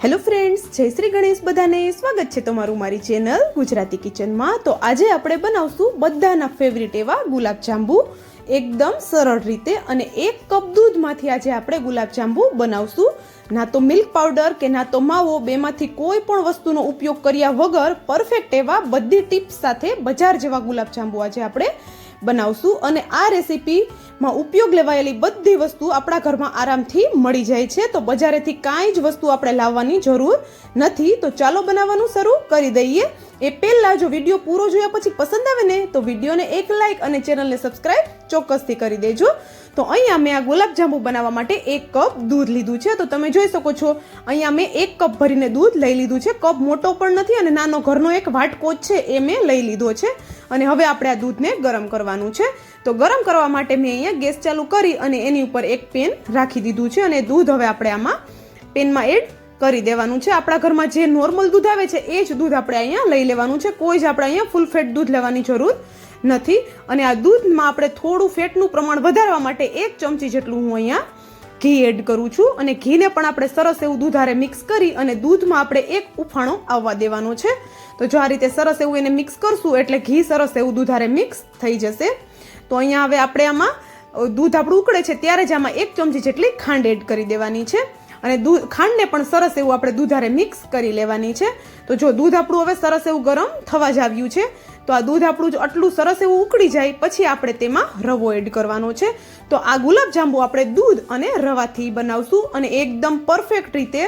Hello friends જય શ્રી ગણેશ બધાને. સ્વાગત છે તમારું મારી ચેનલ ગુજરાતી કિચનમાં તો આજે આપણે બનાવશું બધાના ફેવરિટ એવા ગુલાબ જાંબુ એકદમ સરળ રીતે અને એક કપ દૂધમાંથી આજે આપણે ગુલાબ જાંબુ બનાવશું. ના તો મિલ્ક પાવડર કે ના તો માવો, બેમાંથી કોઈ પણ વસ્તુનો ઉપયોગ કર્યા વગર પરફેક્ટ એવા બધી ટિપ્સ સાથે બજાર જેવા ગુલાબ જાંબુ આજે આપણે બનાવશું અને આ રેસીપીમાં ઉપયોગ લેવાયેલી બધી વસ્તુ આપણા ઘરમાં આરામથી મળી જાય છે. તો બજારેથી કાંઈ જ વસ્તુ આપણે લાવવાની જરૂર નથી. તો ચાલો બનાવવાનું શરૂ કરી દઈએ. એ પહેલાં જો વીડિયો પૂરો જોયા પછી પસંદ આવે ને, તો વિડીયોને એક લાઇક અને ચેનલને સબસ્ક્રાઇબ ચોક્કસથી કરી દેજો. તો અહીંયા મેં આ ગુલાબજાંબુ બનાવવા માટે એક કપ દૂધ લીધું છે. તો તમે જોઈ શકો છો, અહીંયા મેં એક કપ ભરીને દૂધ લઈ લીધું છે. કપ મોટો પણ નથી અને નાનો ઘરનો એક વાટકો છે એ મેં લઈ લીધો છે. અને હવે આપણે આ દૂધને ગરમ કરવાનું છે. તો ગરમ કરવા માટે મેં અહીંયા ગેસ ચાલુ કરી અને એની ઉપર એક પેન રાખી દીધું છે અને દૂધ હવે આપણે આમાં પેનમાં એડ કરી દેવાનું છે. આપણા ઘરમાં જે નોર્મલ દૂધ આવે છે, એ જ દૂધ આપણે અહીંયા લઈ લેવાનું છે. કોઈ જ આપણે અહીંયા ફૂલ ફેટ દૂધ લેવાની જરૂર નથી. અને આ દૂધમાં આપણે થોડું ફેટનું પ્રમાણ વધારવા માટે એક ચમચી જેટલું હું અહીંયા ઘી એડ કરું છું અને ઘીને પણ આપણે સરસ એવું દૂધારે મિક્સ કરી અને દૂધમાં આપણે એક ઉફાણો આવવા દેવાનો છે. તો જો આ રીતે સરસ એવું એને મિક્સ કરશું એટલે ઘી સરસ એવું દૂધારે મિક્સ થઈ જશે. તો અહીંયા હવે આપણે આમાં દૂધ આપણું ઉકળે છે ત્યારે જ આમાં એક ચમચી જેટલી ખાંડ એડ કરી દેવાની છે. અને દૂધ ખાંડને પણ સરસ એવું આપણે દૂધારે મિક્સ કરી લેવાની છે. તો જો દૂધ આપણું હવે સરસ એવું ગરમ થવા જ આવ્યું છે તો આ દૂધ આપણું જ આટલું સરસ એવું ઉકળી જાય, પછી આપણે તેમાં રવો એડ કરવાનો છે. તો આ ગુલાબ જાંબુ આપણે દૂધ અને રવાથી બનાવશું અને એકદમ પરફેક્ટ રીતે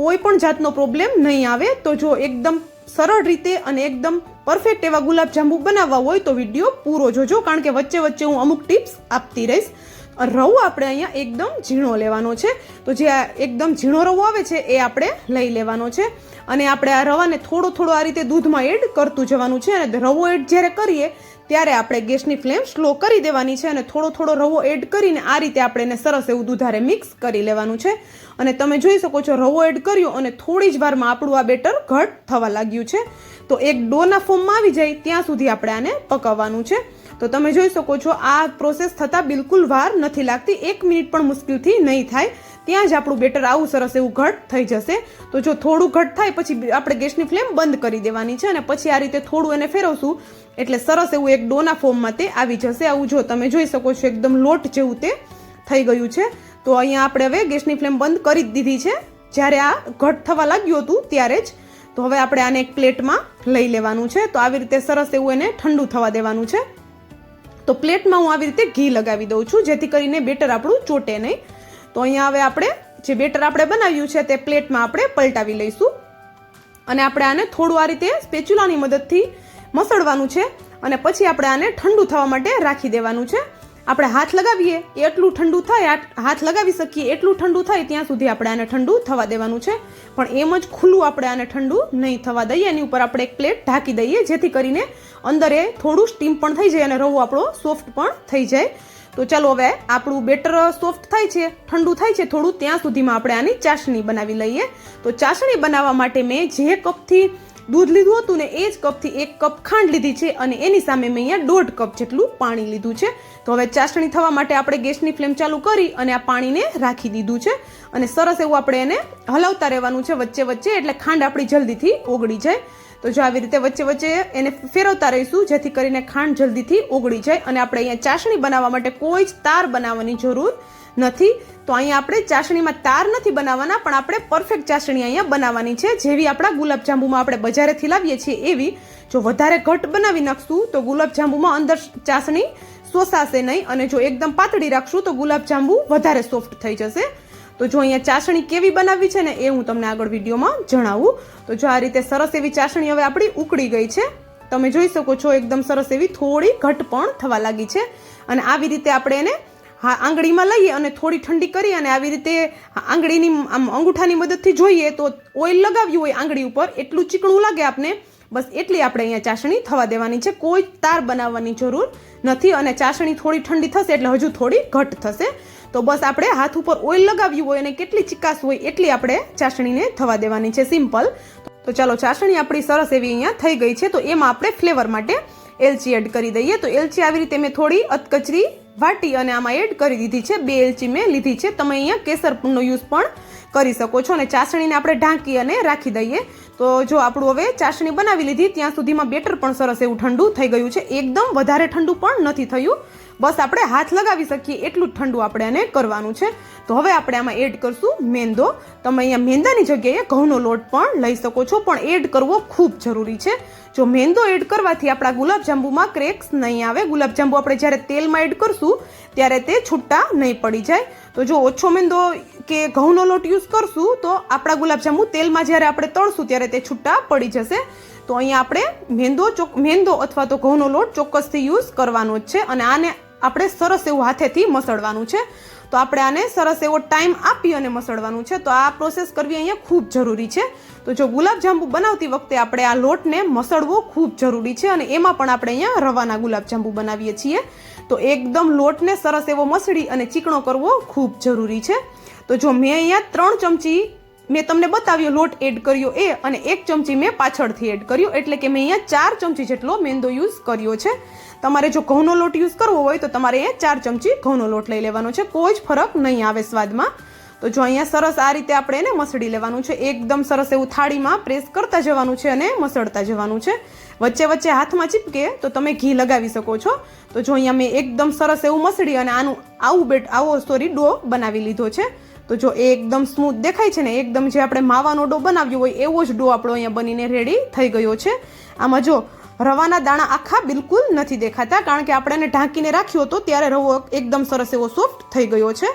કોઈ પણ જાતનો પ્રોબ્લેમ નહીં આવે. તો જો એકદમ સરળ રીતે અને એકદમ પરફેક્ટ એવા ગુલાબ જાંબુ બનાવવા હોય તો વીડિયો પૂરો જોજો, કારણ કે વચ્ચે વચ્ચે હું અમુક ટિપ્સ આપતી રહીશ. રવો આપણે અહીંયા એકદમ ઝીણો લેવાનો છે. તો જે આ એકદમ ઝીણો રવો આવે છે, એ આપણે લઈ લેવાનો છે. અને આપણે આ રવાને થોડો થોડો આ રીતે દૂધમાં એડ કરતું જવાનું છે. અને રવો એડ જ્યારે કરીએ ત્યારે આપણે ગેસની ફ્લેમ સ્લો કરી દેવાની છે અને થોડો થોડો રવો એડ કરીને આ રીતે આપણે એને સરસ એવું દૂધારે મિક્સ કરી લેવાનું છે. અને તમે જોઈ શકો છો રવો એડ કર્યો અને થોડી જ વારમાં આપણું આ બેટર ઘટ થવા લાગ્યું છે. તો એક ડોના ફોર્મમાં આવી જાય ત્યાં સુધી આપણે આને પકાવવાનું છે. તો તમે જોઈ શકો છો આ પ્રોસેસ થતાં બિલકુલ વાર નથી લાગતી. એક મિનિટ પણ મુશ્કેલથી નહીં થાય. ત્યાં જ આપણું બેટર આવું સરસ એવું ઘટ થઈ જશે. તો જો થોડું ઘટ થાય, પછી આપણે ગેસની ફ્લેમ બંધ કરી દેવાની છે અને પછી આ રીતે થોડું એને ફેરવશું. એટલે સરસ એવું એક ડોના ફોર્મમાં તે આવી જશે. આવું જો તમે જોઈ શકો છો, એકદમ લોટ જેવું તે થઈ ગયું છે. તો અહીંયા આપણે હવે ગેસની ફ્લેમ બંધ કરી જ દીધી છે. જ્યારે આ ઘટ થવા લાગ્યું હતું ત્યારે જ. તો હવે આપણે આને એક પ્લેટમાં લઈ લેવાનું છે. તો આવી રીતે સરસ એવું એને ઠંડુ થવા દેવાનું છે. તો પ્લેટમાં હું આવી રીતે ઘી લગાવી દઉં છું, જેથી કરીને બેટર આપણું ચોટે નહીં. તો અહીંયા હવે આપણે જે બેટર આપણે બનાવ્યું છે તે પ્લેટમાં આપણે પલટાવી લઈશું. અને આપણે આને થોડું આ રીતે સ્પેચ્યુલાની મદદથી મસળવાનું છે અને પછી આપણે આને ઠંડુ થવા માટે રાખી દેવાનું છે. આપણે હાથ લગાવીએ એટલું ઠંડુ થાય હાથ લગાવી શકીએ એટલું ઠંડુ થાય ત્યાં સુધી આપણે આને ઠંડુ થવા દેવાનું છે. પણ એમ જ ખુલ્લું આપણે આને ઠંડુ નહીં થવા દઈએ. એની ઉપર આપણે એક પ્લેટ ઢાંકી દઈએ જેથી કરીને અંદર એ થોડું સ્ટીમ પણ થઈ જાય અને રવો આપણો સોફ્ટ પણ થઈ જાય. તો ચાલો હવે આપણું બેટર સોફ્ટ થાય છે, ઠંડુ થાય છે થોડું, ત્યાં સુધીમાં આપણે આની ચાસણી બનાવી લઈએ. તો ચાસણી બનાવવા માટે મેં જે કપથી દૂધ લીધું હતું ને એ જ કપથી એક કપ ખાંડ લીધી છે અને એની સામે મેં અહીંયા દોઢ કપ જેટલું પાણી લીધું છે. તો હવે ચાસણી થવા માટે આપણે ગેસની ફ્લેમ ચાલુ કરી અને આ પાણીને રાખી દીધું છે. અને સરસ એવું આપણે એને હલાવતા રહેવાનું છે વચ્ચે વચ્ચે, એટલે ખાંડ આપણી જલ્દીથી ઓગળી જાય. તો જો આવી રીતે વચ્ચે વચ્ચે એને ફેરવતા રહીશું, જેથી કરીને ખાંડ જલ્દીથી ઓગળી જાય. અને આપણે અહીંયા ચાસણી બનાવવા માટે કોઈ જ તાર બનાવવાની જરૂર નથી, તો અહીંયા આપણે ચાસણીમાં તાર નથી બનાવવાના, પણ આપણે પરફેક્ટ ચાસણી અહીંયા બનાવવાની છે, જેવી આપણા ગુલાબજાંબુમાં આપણે બજારેથી લાવીએ છીએ એવી. જો વધારે ઘટ બનાવી નાખશું, તો ગુલાબજાંબુમાં અંદર ચાસણી શોષાશે નહીં, અને જો એકદમ પાતળી રાખશું, તો ગુલાબજાંબુ વધારે સોફ્ટ થઈ જશે. તો જો અહીંયા ચાસણી કેવી બનાવવી છે ને, એ હું તમને આગળ વિડીયોમાં જણાવું. તો જો આ રીતે સરસ એવી ચાસણી હવે આપણી ઉકળી ગઈ છે. તમે જોઈ શકો છો, એકદમ સરસ એવી થોડી ઘટ પણ થવા લાગી છે. અને આવી રીતે આપણે એને હા, આંગળીમાં લઈએ અને થોડી ઠંડી કરી અને આવી રીતે આંગળીની આમ અંગૂઠાની મદદથી જોઈએ તો ઓઇલ લગાવ્યું હોય આંગળી ઉપર, એટલું ચીકણું લાગે આપને. બસ એટલી આપણે અહીંયા ચાસણી થવા દેવાની છે. કોઈ તાર બનાવવાની જરૂર નથી અને ચાસણી થોડી ઠંડી થશે એટલે હજુ થોડી ઘટ થશે. તો બસ આપણે હાથ ઉપર ઓઇલ લગાવ્યું હોય અને કેટલી ચિકાસ હોય એટલી આપણે ચાસણીને થવા દેવાની છે. સિમ્પલ. તો ચાલો, ચાસણી આપણી સરસ એવી અહીંયા થઈ ગઈ છે. તો એમાં આપણે ફ્લેવર માટે એલચી એડ કરી દઈએ તો એલચી આવી રીતે મેં થોડી અધકચરી વાટી અને આમાં એડ કરી દીધી છે. બે એલચી મેં લીધી છે. તમે અહીંયા કેસરનો યુઝ પણ કરી શકો છો અને ચાસણીને આપણે ઢાંકી અને રાખી દઈએ. તો જો આપણું હવે ચાસણી બનાવી લીધી, ત્યાં સુધીમાં બેટર પણ સરસ એવું ઠંડુ થઈ ગયું છે. એકદમ વધારે ઠંડુ પણ નથી થયું. બસ આપણે હાથ લગાવી શકીએ એટલું ઠંડુ આપણે આને કરવાનું છે. તો હવે આપણે આમાં એડ કરશું મેંદો. તમે અહીંયા મેંદાની જગ્યાએ ઘઉંનો લોટ પણ લઈ શકો છો, પણ એડ કરવો ખૂબ જરૂરી છે. જો મેંદો એડ કરવાથી આપણા ગુલાબજાંબુમાં ક્રેક્સ નહીં આવે, ગુલાબજાંબુ આપણે જ્યારે તેલમાં એડ કરશું, ત્યારે તે છૂટા નહીં પડી જાય. તો જો ઓછો મેંદો કે ઘઉંનો લોટ યુઝ કરશું, તો આપણા ગુલાબજાંબુ તેલમાં જ્યારે આપણે તળશું, ત્યારે તે છૂટા પડી જશે. તો અહીંયા આપણે મેંદો ચોક મેંદો અથવા તો ઘઉંનો લોટ ચોક્કસથી યુઝ કરવાનો જ છે અને આને આપણે સરસ એવું હાથેથી મસળવાનું છે. તો આપણે આને સરસ એવો ટાઈમ આપી અને મસળવાનું છે. તો આ પ્રોસેસ કરવી અહીંયા ખૂબ જરૂરી છે. તો જો ગુલાબજાંબુ બનાવતી વખતે આપણે આ લોટને મસળવો ખૂબ જરૂરી છે અને એમાં પણ આપણે અહીંયા રવાના ગુલાબજાંબુ બનાવીએ છીએ. તો એકદમ લોટને સરસ એવો મસળી અને ચીકણો કરવો ખૂબ જરૂરી છે. તો જો મેં અહીંયા ત્રણ ચમચી મેં તમને બતાવ્યો, લોટ એડ કર્યો એ અને એક ચમચી મેં પાછળથી એડ કર્યો. એટલે કે મેં અહીંયા ચાર ચમચી જેટલો મેંદો યુઝ કર્યો છે. તમારે જો ઘઉંનો લોટ યુઝ કરવો હોય તો તમારે અહીંયા ચાર ચમચી ઘઉંનો લોટ લઈ લેવાનો છે. કોઈ જ ફરક નહીં આવે સ્વાદમાં. તો જો અહીંયા સરસ આ રીતે આપણે એને મસળી લેવાનું છે. એકદમ સરસ એવું થાળીમાં પ્રેસ કરતા જવાનું છે અને મસળતા જવાનું છે. વચ્ચે વચ્ચે હાથમાં ચીપકે તો તમે ઘી લગાવી શકો છો. તો જો અહીંયા મેં એકદમ સરસ એવું મસળી અને આનું આવું બેટ આવો સોરી ડો બનાવી લીધો છે. તો જો એ એકદમ સ્મૂથ દેખાય છે ને, એકદમ જે આપણે માવાનો ડો બનાવ્યો હોય, એવો જ ડો આપણો અહીંયા બનીને રેડી થઈ ગયો છે. આમાં જો રવાના દાણા આખા બિલકુલ નથી દેખાતા, કારણ કે આપણે એને ઢાંકીને રાખ્યો હતો, ત્યારે રવો એકદમ સરસ એવો સોફ્ટ થઈ ગયો છે.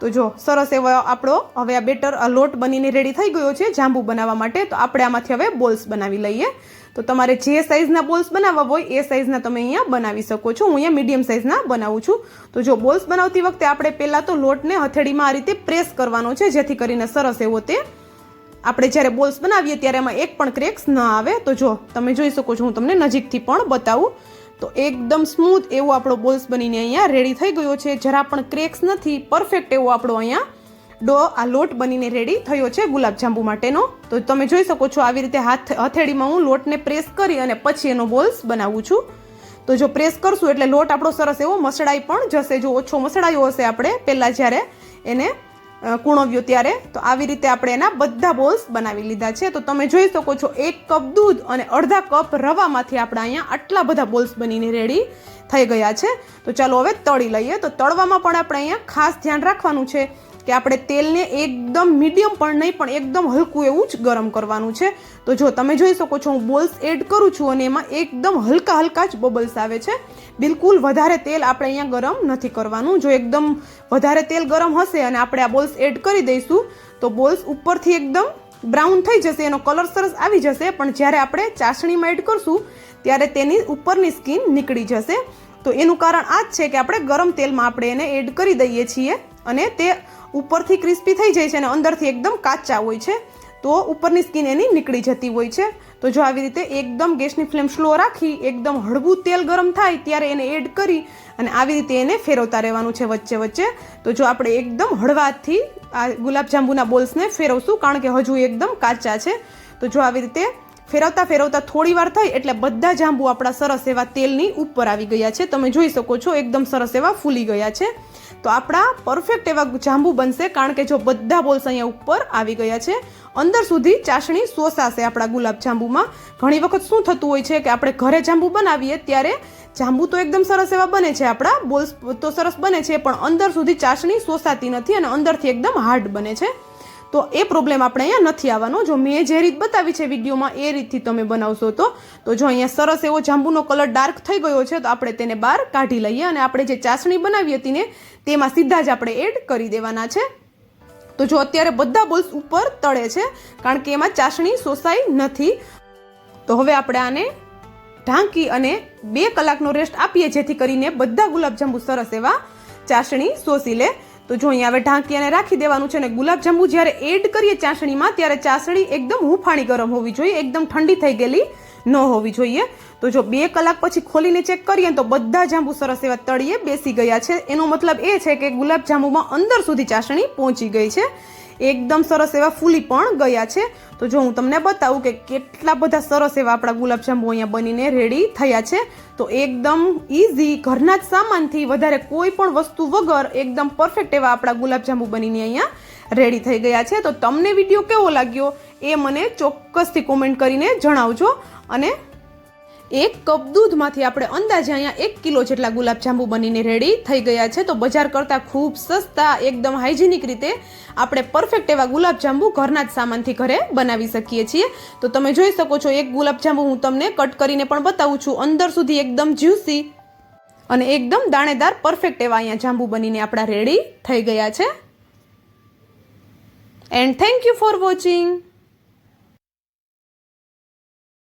તો જો સરસ એવો આપણો, હવે આ બેટર લોટ બનીને રેડી થઈ ગયો છે, જાંબુ બનાવવા માટે. તો આપણે આમાંથી હવે બોલ્સ બનાવી લઈએ. તો તમારે જે સાઇઝના બોલ્સ બનાવવા હોય એ સાઇઝના તમે અહીંયા બનાવી શકો છો. હું અહીંયા મીડિયમ સાઇઝના બનાવું છું. તો જો બોલ્સ બનાવતી વખતે આપણે પહેલાં તો લોટને હથેળીમાં આ રીતે પ્રેસ કરવાનો છે, જેથી કરીને સરસ એવો તે આપણે જ્યારે બોલ્સ બનાવીએ ત્યારે એમાં એક પણ ક્રેક્સ ન આવે. તો જો તમે જોઈ શકો છો, હું તમને નજીકથી પણ બતાવું. તો એકદમ સ્મૂથ એવો આપણો બોલ્સ બનીને અહીંયા રેડી થઈ ગયો છે. જરા પણ ક્રેક્સ નથી પરફેક્ટ એવો આપણો અહીંયા ડો આ લોટ બનીને રેડી થયો છે ગુલાબજાંબુ માટેનો. તો તમે જોઈ શકો છો આવી રીતે હાથ, હથેળીમાં હું લોટને પ્રેસ કરી અને પછી એનો બોલ્સ બનાવું છું. તો જો પ્રેસ કરશું એટલે લોટ આપણો સરસ એવો મસળાઈ પણ જશે. જો ઓછો મસળાયો હશે આપણે, પહેલાં જ્યારે એને કૂણવ્યો ત્યારે, તો આવી રીતે આપણે એના બધા બોલ્સ બનાવી લીધા છે. તો તમે જોઈ શકો છો એક કપ દૂધ અને અડધા કપ રવામાંથી આપણે અહીંયા આટલા બધા બોલ્સ બનીને રેડી થઈ ગયા છે. તો ચાલો હવે તળી લઈએ. તો તળવામાં પણ આપણે અહીંયા ખાસ ધ્યાન રાખવાનું છે. કે આપણે તેલને એકદમ મીડિયમ પણ નહીં, પણ એકદમ હલકું એવું જ ગરમ કરવાનું છે. તો જો તમે જોઈ શકો છો, હું બોલ્સ એડ કરું છું અને એમાં એકદમ હલકા હલકા જ બબલ્સ આવે છે. બિલકુલ વધારે તેલ આપણે અહીંયા ગરમ નથી કરવાનું. જો એકદમ વધારે તેલ ગરમ હશે અને આપણે આ બોલ્સ એડ કરી દઈશું, તો બોલ્સ ઉપરથી એકદમ બ્રાઉન થઈ જશે, એનો કલર સરસ આવી જશે. પણ જ્યારે આપણે ચાસણીમાં એડ કરશું, ત્યારે તેની ઉપરની સ્કીન નીકળી જશે. તો એનું કારણ આ જ છે કે આપણે ગરમ તેલમાં આપણે એને એડ કરી દઈએ છીએ અને તે ઉપરથી ક્રિસ્પી થઈ જાય છે અને અંદરથી એકદમ કાચા હોય છે, તો ઉપરની સ્કિન એની નીકળી જતી હોય છે. તો જો આવી રીતે એકદમ ગેસની ફ્લેમ સ્લો રાખી, એકદમ હળવું તેલ ગરમ થાય, ત્યારે એને એડ કરી અને આવી રીતે એને ફેરવતા રહેવાનું છે વચ્ચે વચ્ચે. તો જો આપણે એકદમ હળવાથી આ ગુલાબજાંબુના બોલ્સને ફેરવશું, કારણ કે હજુ એકદમ કાચા છે. તો જો આવી રીતે ફેરવતા ફેરવતા થોડી વાર થઈ, એટલે બધા જાંબુ આપણા સરસ એવા તેલની ઉપર આવી ગયા છે. તમે જોઈ શકો છો, એકદમ સરસ એવા ફૂલી ગયા છે. તો આપણા પરફેક્ટ એવા જાંબુ બનશે, કારણ કે જો બધા બોલ્સ અહીંયા ઉપર આવી ગયા છે, અંદર સુધી ચાસણી શોષાશે આપણા ગુલાબ જાંબુમાં. ઘણી વખત શું થતું હોય છે કે આપણે ઘરે જાંબુ બનાવીએ ત્યારે જાંબુ તો એકદમ સરસ એવા બને છે, આપણા બોલ્સ તો સરસ બને છે, પણ અંદર સુધી ચાસણી શોષાતી નથી અને અંદરથી એકદમ હાર્ડ બને છે. તો એ પ્રોબ્લેમ આપણે અહીંયા નથી આવવાનો. જો મેં જે રીત બતાવી છે વિડીયોમાં, એ રીતથી તમે બનાવશો તો. તો જો અહીંયા સરસ એવો જાંબુનો કલર ડાર્ક થઈ ગયો છે, તો આપણે તેને બહાર કાઢી લઈએ અને આપણે જે ચાસણી બનાવી હતી ને, તેમાં સીધા જ આપણે એડ કરી દેવાના છે. તો જો અત્યારે બધા બોલ્સ ઉપર તળે છે, કારણ કે એમાં ચાસણી શોષાઈ નથી. તો હવે આપણે આને ઢાંકી અને બે કલાકનો રેસ્ટ આપીએ, જેથી કરીને બધા ગુલાબજાંબુ સરસ એવા ચાસણી શોષી લે. તો જો અહીંયા હવે ઢાંકી અને રાખી દેવાનું છે અને ગુલાબજાંબુ જ્યારે એડ કરીએ ચાસણીમાં, ત્યારે ચાસણી એકદમ હુંફાણી ગરમ હોવી જોઈએ, એકદમ ઠંડી થઈ ગયેલી ન હોવી જોઈએ. તો જો બે કલાક પછી ખોલીને ચેક કરીએ તો બધા જાંબુ સરસ એવા તળીએ બેસી ગયા છે. એનો મતલબ એ છે કે ગુલાબજાંબુમાં અંદર સુધી ચાસણી પહોંચી ગઈ છે. એકદમ સરસ એવા ફૂલી પણ ગયા છે. તો જો હું તમને બતાવું કે કેટલા બધા સરસ એવા આપણા ગુલાબજાંબુ અહીંયા બનીને રેડી થયા છે. તો એકદમ ઇઝી ઘરના જ સામાનથી વધારે કોઈ પણ વસ્તુ વગર એકદમ પરફેક્ટ એવા આપણા ગુલાબજાંબુ બનીને અહીંયા રેડી થઈ ગયા છે. તો તમને વીડિયો કેવો લાગ્યો એ મને ચોક્કસથી કોમેન્ટ કરીને જણાવજો અને એક કપ દૂધમાંથી આપણે અંદાજે અહીંયા એક કિલો જેટલા ગુલાબજાંબુ બનીને રેડી થઈ ગયા છે. તો બજાર કરતાં ખૂબ સસ્તા, એકદમ હાઇજેનિક રીતે આપણે પરફેક્ટ એવા ગુલાબજાંબુ ઘરના જ સામાનથી ઘરે બનાવી શકીએ છીએ. તો તમે જોઈ શકો છો, એક ગુલાબજાંબુ હું તમને કટ કરીને પણ બતાવું છું. અંદર સુધી એકદમ જ્યુસી અને એકદમ દાણેદાર પરફેક્ટ એવા અહીંયા જાંબુ બનીને આપણા રેડી થઈ ગયા છે. And thank you for watching